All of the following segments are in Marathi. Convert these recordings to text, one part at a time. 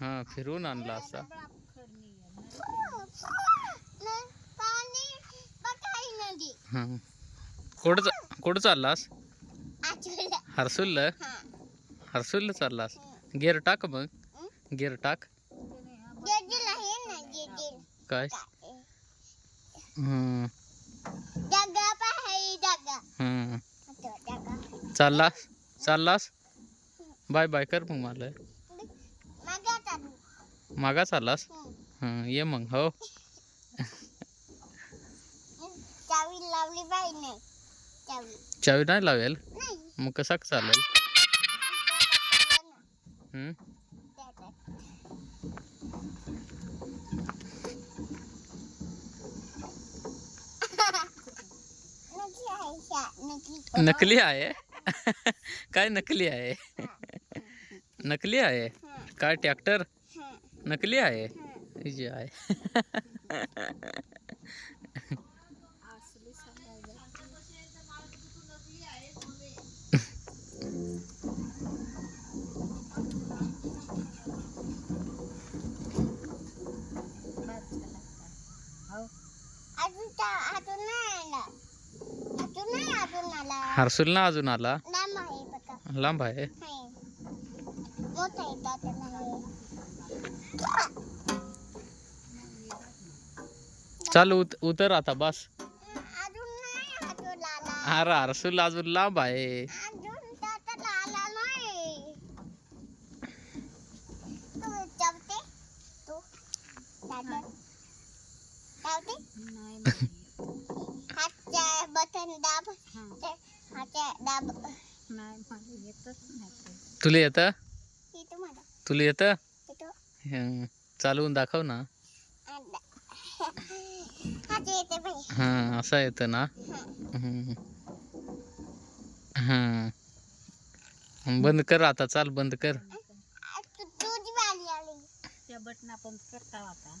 हा फिरून आणला असा. कुठं कुठं चाललास? हरसुल हरसुल चाललास. गेर टाक मग. गेर टाक. काय? चाललास? चाललास? बाय बाय कर मग मला. चालू मागा चाललास हम्म. हं, ये मग हो. चावी लावली पाहिजे नाही चावी. चावी नाही लावेल? मग कसा चालेल? नकली आहे काय नकली आहे? नकली आहे? काय ट्रॅक्टर? नकली आहे? जे आहे. हरसूल ना अजून आला. लांब आहे. चाल उत उतर आता बस. अरे हरसूल अजून लांब आहे. तुला येतं? तुला येतं? चालवून दाखव ना. हात येते बाई हां असं येतं ना. हं. हां. बंद कर आता चाल बंद कर. बटना बंद करता आता.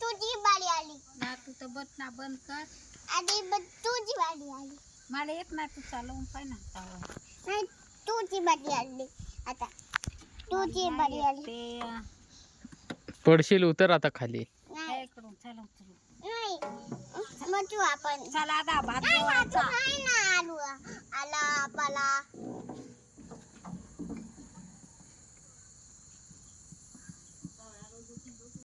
तुझी बारी आली ना तू तर बटना बंद कर. मग तुझी बारी आली मला येत नाही तू चालवून पाय ना. नाही तुझी बारी आली. आता तुझी बारी आली. पडशील उतर आता खाली. त्या नाही इकडून चालव तू नाही. मग तू आपण. चला आता भात नाही, जेवायचा नाही ना आलू आला पाला.